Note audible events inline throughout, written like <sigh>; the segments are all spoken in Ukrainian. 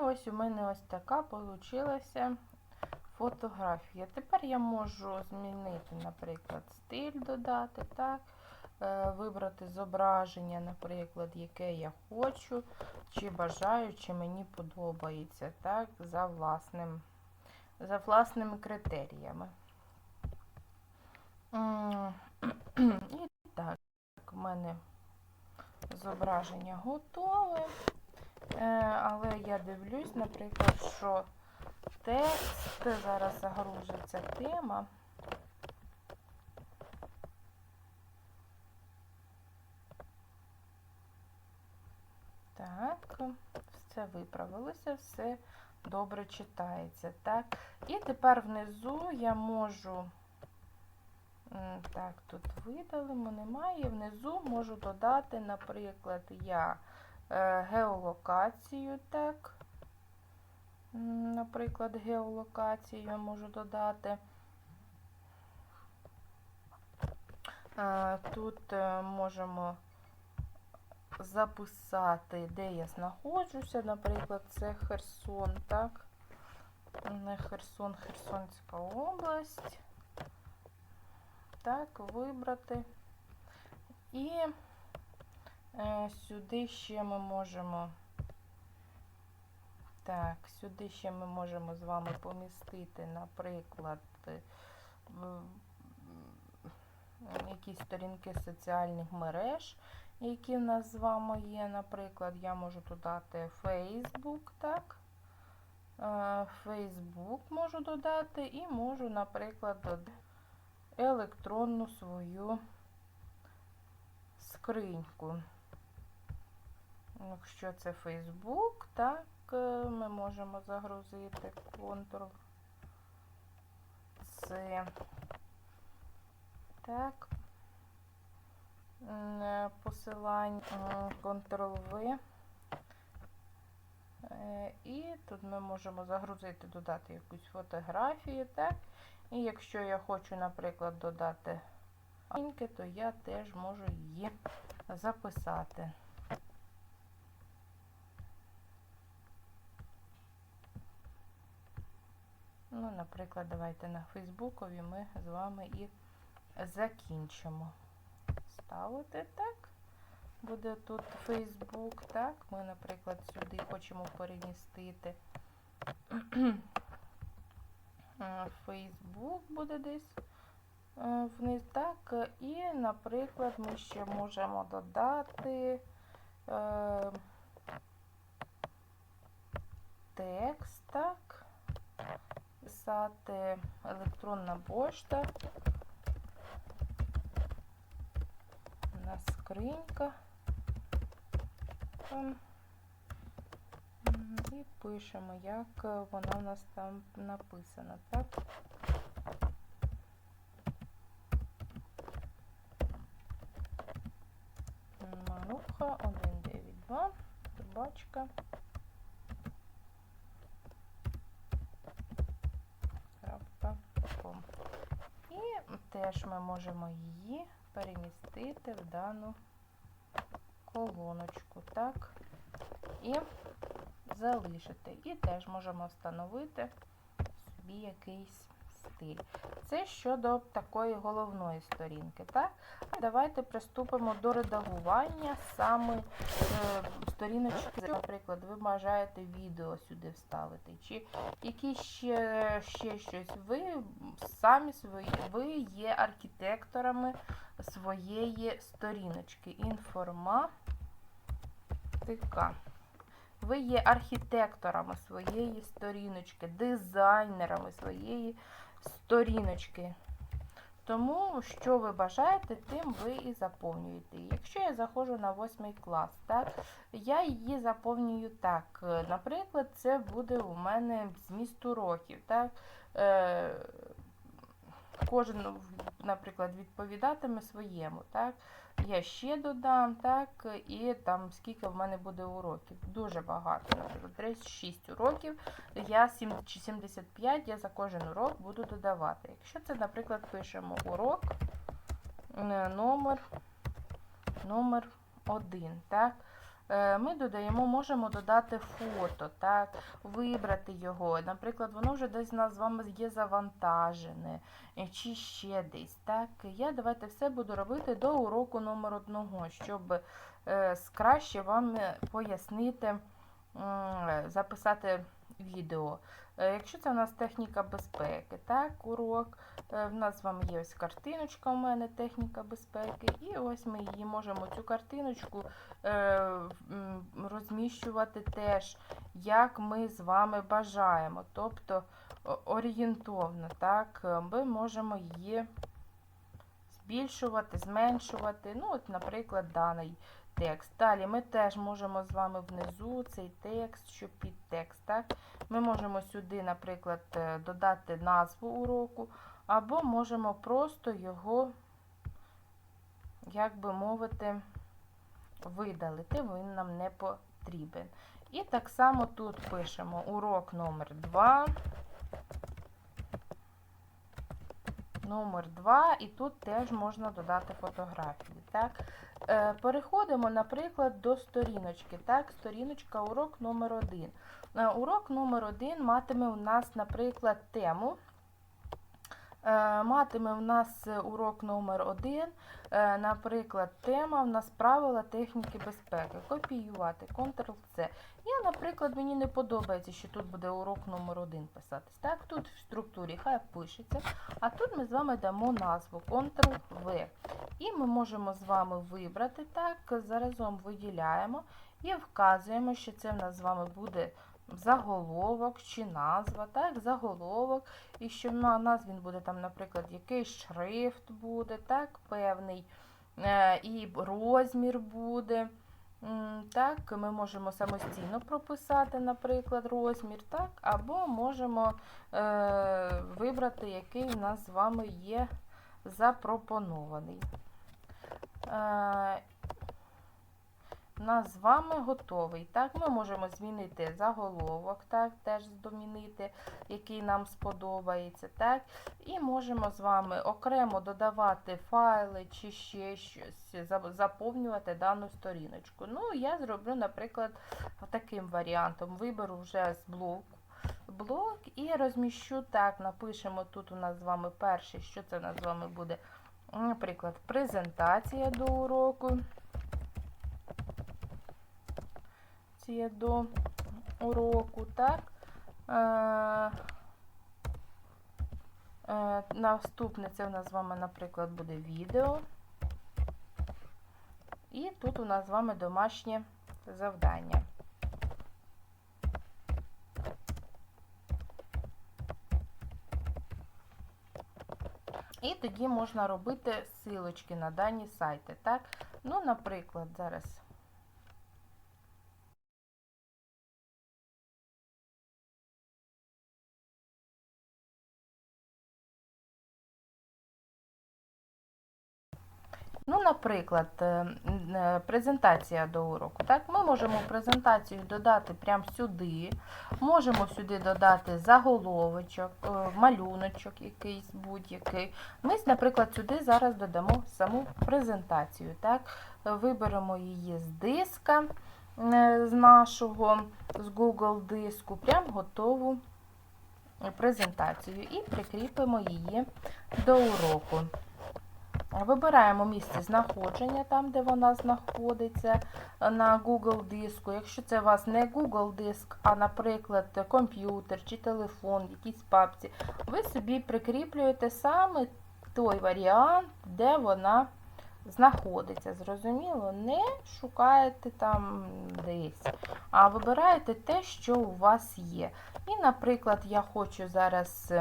ось у мене ось така получилася фотографія. Тепер я можу змінити, наприклад, стиль додати, так? Е, Вибрати зображення, наприклад, яке я хочу, чи бажаю, чи мені подобається, так, за власним, за власними критеріями. <clears throat> І так, у мене зображення готове. Е, Але я дивлюсь, наприклад, що текст зараз загрузиться тема. Так, все виправилося, все добре читається. Так, і тепер внизу я можу. Так, тут видалимо, немає. Внизу можу додати, наприклад, я геолокацію, так. Наприклад, геолокацію я можу додати. Е, Тут е, можемо записати, де я знаходжуся. Наприклад, це Херсон, так? Не Херсон, Херсонська область. Так, вибрати. І е, сюди ще ми можемо. Так, сюди ще ми можемо з вами помістити, наприклад, е, якісь сторінки соціальних мереж, які в нас з вами є. Наприклад, я можу додати Facebook, так? Е, Facebook можу додати і можу, наприклад, додати електронну свою скриньку. Якщо це Facebook, так, е, ми можемо загрузити Ctrl C. Так. Е, Посилання Ctrl-V. Е, І тут ми можемо загрузити, додати якусь фотографію, так? І якщо я хочу, наприклад, додати лінки, то я теж можу її записати. Ну, наприклад, давайте на Фейсбукові ми з вами і закінчимо. Ставити так. Буде тут Фейсбук, так. Ми, наприклад, сюди хочемо перемістити. <clears throat> Фейсбук буде десь е, вниз, так. І, наприклад, ми ще можемо додати е, текст, так. Писати електронна пошта. У нас скринька. Там. І пишемо, як вона у нас там написана, так? Маруха 192, собачка. Теж ми можемо її перемістити в дану колоночку, так? І залишити. І теж можемо встановити собі якийсь стиль. Це щодо такої головної сторінки. так? Давайте приступимо до редагування саме е, сторіночки. Наприклад, ви бажаєте відео сюди вставити, чи якісь ще, ще щось. Ви самі свої, ви є архітекторами своєї сторіночки. Інформатика. Ви є архітекторами своєї сторіночки, дизайнерами своєї сторіночки. Тому, що ви бажаєте, тим ви і заповнюєте. Якщо я заходжу на 8 клас, так, я її заповнюю так. Е, Наприклад, це буде у мене зміст уроків. Так. Кожен, наприклад, відповідатиме своєму. Так. Я ще додам, так, і там скільки в мене буде уроків. Дуже багато, наприклад, 36 уроків, я 7 чи 75 я за кожен урок буду додавати. Якщо це, наприклад, пишемо урок е, номер, номер 1, так, ми додаємо, можемо додати фото, так, вибрати його. Наприклад, воно вже десь у нас з вами є завантажене, е, чи ще десь. Так. Я давайте все буду робити до уроку номер одного, щоб е, краще вам е, пояснити, е, записати відео. Е, Якщо це у нас техніка безпеки, так, урок. Е, В нас з вами є ось картиночка у мене техніка безпеки, і ось ми її можемо цю картиночку е, розміщувати теж, як ми з вами бажаємо. Тобто орієнтовно, так, е, ми можемо її збільшувати, зменшувати. Ну, от, наприклад, даний текст. Далі ми теж можемо з вами внизу цей текст, що під текст. Так? Ми можемо сюди, наприклад, е, додати назву уроку, або можемо просто його, як би мовити, видалити, він нам не потрібен. І так само тут пишемо урок номер 2. Номер 2, і тут теж можна додати фотографії. Так? Е, переходимо, наприклад, до сторіночки. Так? Сторіночка урок номер 1. Е, урок номер 1 матиме у нас, наприклад, тему. Е, Матиме в нас е, урок номер 1, наприклад, тема в нас правила техніки безпеки. Копіювати, Ctrl-C. Я, наприклад, мені не подобається, що тут буде урок номер 1 писатись. Так, тут в структурі хай пишеться, а тут ми з вами дамо назву Ctrl-V. І ми можемо з вами вибрати так, заразом виділяємо і вказуємо, що це в нас з вами буде заголовок чи назва, так, заголовок, і що на нас він буде там, наприклад, якийсь шрифт буде, так, певний, е, і розмір буде. Так, ми можемо самостійно прописати, наприклад, розмір, так, або можемо е, вибрати, який в нас з вами є запропонований. Е, у нас з вами готовий. Так, ми можемо змінити заголовок, так, теж змінити, який нам сподобається. Так, і можемо з вами окремо додавати файли чи ще щось, заповнювати дану сторіночку. Ну, я зроблю, наприклад, таким варіантом. Виберу вже з блоку. Блок і розміщу так, напишемо тут у нас з вами перший, що це у нас з вами буде, наприклад, презентація до уроку. Презентація до уроку, так. Е, е, наступне це у нас з вами, наприклад, буде відео. І тут у нас з вами домашнє завдання. І тоді можна робити силочки на дані сайти. Так? Ну, наприклад, зараз. Наприклад, е, е, презентація до уроку. Так, Ми можемо презентацію додати прямо сюди. Можемо сюди додати заголовочок, е, малюночок якийсь будь-який. Ми, наприклад, сюди зараз додамо саму презентацію. Так? Виберемо її з диска, з нашого, з Google диску, прям готову презентацію і прикріпимо її до уроку. Вибираємо місце знаходження, там, де вона знаходиться на Google диску. Якщо це у вас не Google диск, а, наприклад, комп'ютер чи телефон, в якійсь папці, ви собі прикріплюєте саме той варіант, де вона знаходиться. Зрозуміло, не шукаєте там десь, а вибираєте те, що у вас є. І, наприклад, я хочу зараз.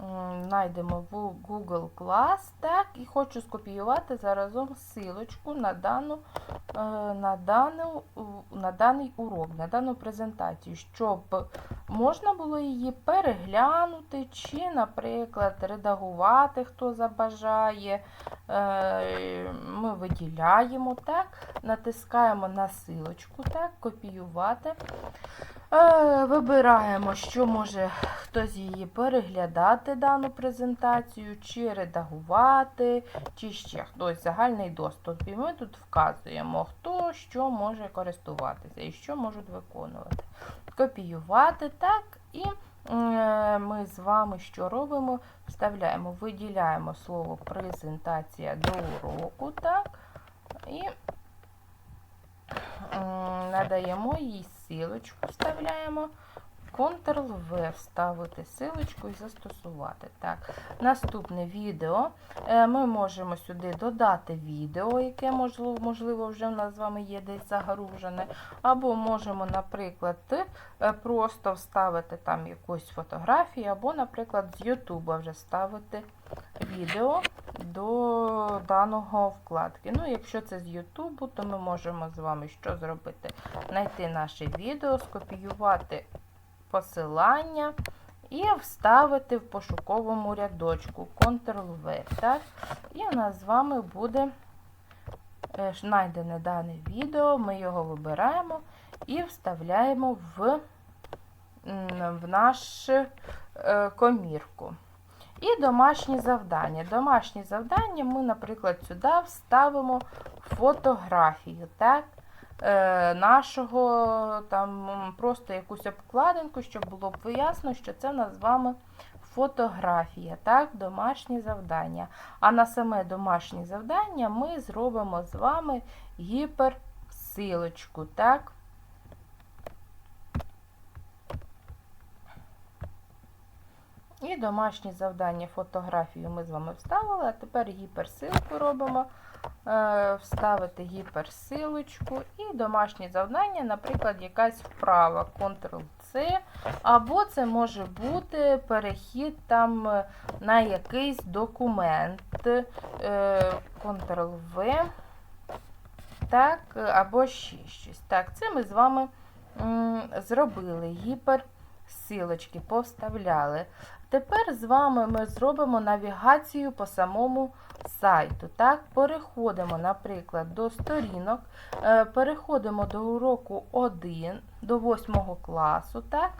М, Знайдемо в Google Class, так, і хочу скопіювати заразом силочку на, дану, е, на, дану, на даний урок, на дану презентацію, щоб можна було її переглянути, чи, наприклад, редагувати, хто забажає. Е, Ми виділяємо, так, натискаємо на силочку, так, копіювати. Е, Вибираємо, що може хтось її переглядати дану презентацію, чи редагувати, чи ще хтось загальний доступ. І ми тут вказуємо, хто що може користуватися і що можуть виконувати. Копіювати, так, і е, ми з вами що робимо? Вставляємо, виділяємо слово презентація до уроку, так, і надаємо їй силочку, вставляємо. Ctrl-V вставити силочку і застосувати. Так, Наступне відео. Е, Ми можемо сюди додати відео, яке можливо, вже в нас з вами є десь загружене. Або можемо, наприклад, е, просто вставити там якусь фотографію, або, наприклад, з YouTube вже вставити відео до даного вкладки. Ну, якщо це з YouTube, то ми можемо з вами що зробити? Знайти наше відео, скопіювати посилання і вставити в пошуковому рядочку Ctrl-V. І у нас з вами буде е, знайдене дане відео, ми його вибираємо і вставляємо в, в нашу е, комірку. І домашні завдання. Домашні завдання ми, наприклад, сюди вставимо фотографію. так? Е, нашого там просто якусь обкладинку, щоб було б ясно, що це в нас з вами фотографія, так, домашні завдання. А на саме домашнє завдання ми зробимо з вами гіперсилочку, так. І домашнє завдання фотографію ми з вами вставили, а тепер гіперсилку робимо. Е, Вставити гіперсилочку і домашнє завдання, наприклад, якась вправа Ctrl-C, або це може бути перехід там е, на якийсь документ е, Ctrl-V, так, або ще щось. Так, це ми з вами зробили гіперсилочки, повставляли. Тепер з вами ми зробимо навігацію по самому сайту. Так? Переходимо, наприклад, до сторінок, е, переходимо до уроку 1, до 8 класу. Так?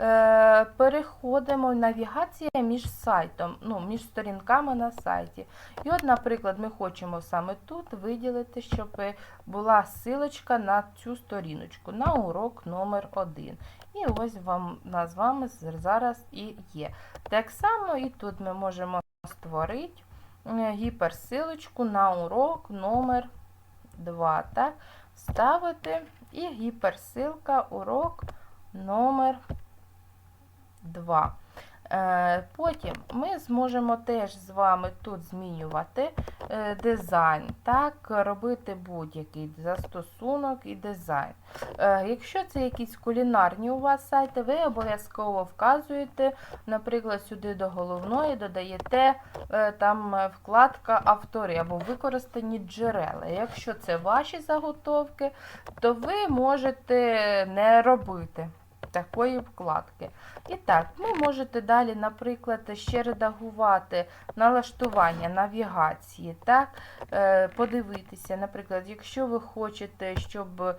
Е, Переходимо навігація між сайтом, ну, між сторінками на сайті. І от, наприклад, ми хочемо саме тут виділити, щоб була силочка на цю сторіночку, на урок номер 1. І ось вам нас з вами зараз і є. Так само і тут ми можемо створити гіперсилочку на урок номер 2. Так? Ставити і гіперсилка урок номер 2. Е, Потім ми зможемо теж з вами тут змінювати е, дизайн, так, робити будь-який застосунок і дизайн. Е, Якщо це якісь кулінарні у вас сайти, ви обов'язково вказуєте, наприклад, сюди до головної додаєте там вкладка автори або використані джерела. Якщо це ваші заготовки, то ви можете не робити такої вкладки. І так, ви можете далі, наприклад, ще редагувати налаштування навігації, так, Е, подивитися, наприклад, якщо ви хочете, щоб е,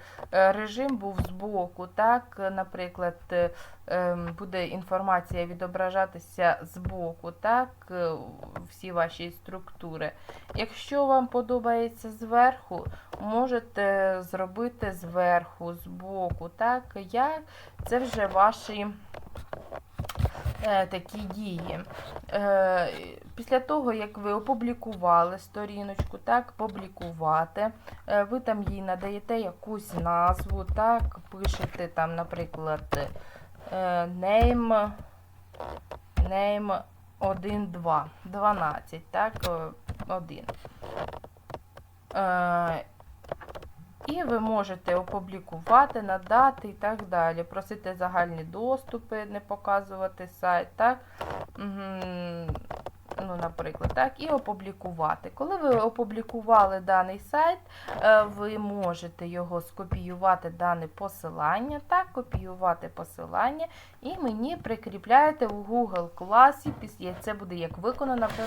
режим був збоку, так, наприклад, е, ем, буде інформація відображатися збоку, так, е, всі ваші структури. Якщо вам подобається зверху, можете зробити зверху, збоку, так, я, це вже ваші е, такі дії. Е, після того, як ви опублікували сторіночку, так, публікувати, е, ви там їй надаєте якусь назву, так, пишете там, наприклад, е, name, name 1, 2, 12, так, 1. Е, і ви можете опублікувати, надати і так далі. Просити загальні доступи, не показувати сайт. так? Ну, наприклад, так, і опублікувати. Коли ви опублікували даний сайт, е, ви можете його скопіювати, дане посилання, так, копіювати посилання, і мені прикріпляєте в Google класі. Після це буде як виконана вже.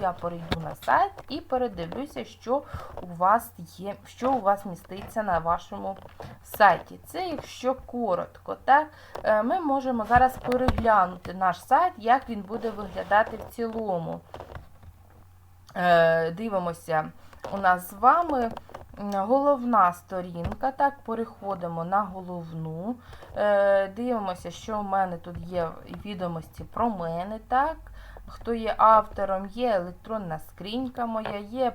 Я перейду на сайт і передивлюся, що у вас є, що у вас міститься на вашому сайті. Це якщо коротко, так, е, ми можемо зараз переглянути наш сайт, як він буде виглядати в цілому. Е, Дивимося, у нас з вами головна сторінка. Так, переходимо на головну. Е, Дивимося, що в мене тут є відомості про мене. так. Хто є автором, є електронна скринька моя, є